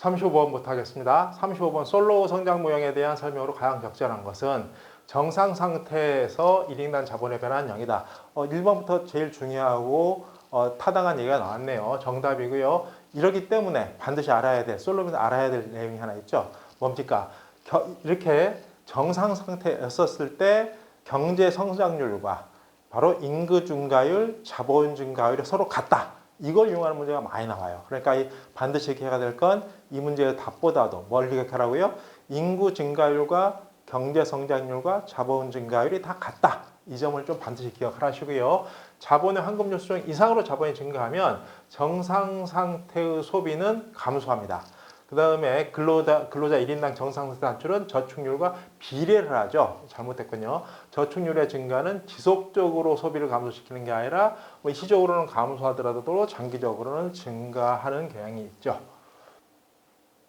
35번부터 하겠습니다. 35번 솔로 성장 모형에 대한 설명으로 가장 적절한 것은 정상 상태에서 1인당 자본의 변화는 0이다. 어, 1번부터 제일 중요하고 어, 타당한 얘기가 나왔네요. 정답이고요. 이러기 때문에 반드시 알아야 될, 솔로면서 알아야 될 내용이 하나 있죠. 뭡니까? 겨- 이렇게 정상 상태였었을 때 경제 성장률과 바로 인구 증가율, 자본 증가율이 서로 같다. 이걸 이용하는 문제가 많이 나와요. 그러니까 이 반드시 기회가 될건 이 문제의 답보다도 뭘 기억하라고요? 인구 증가율과 경제 성장률과 자본 증가율이 다 같다. 이 점을 좀 반드시 기억하시고요. 자본의 환급률 수준 이상으로 자본이 증가하면 정상 상태의 소비는 감소합니다. 그 다음에 근로자, 근로자 1인당 정상상태 단출은 저축률과 비례를 하죠. 잘못했군요. 저축률의 증가는 지속적으로 소비를 감소시키는 게 아니라 뭐 시적으로는 감소하더라도 장기적으로는 증가하는 경향이 있죠.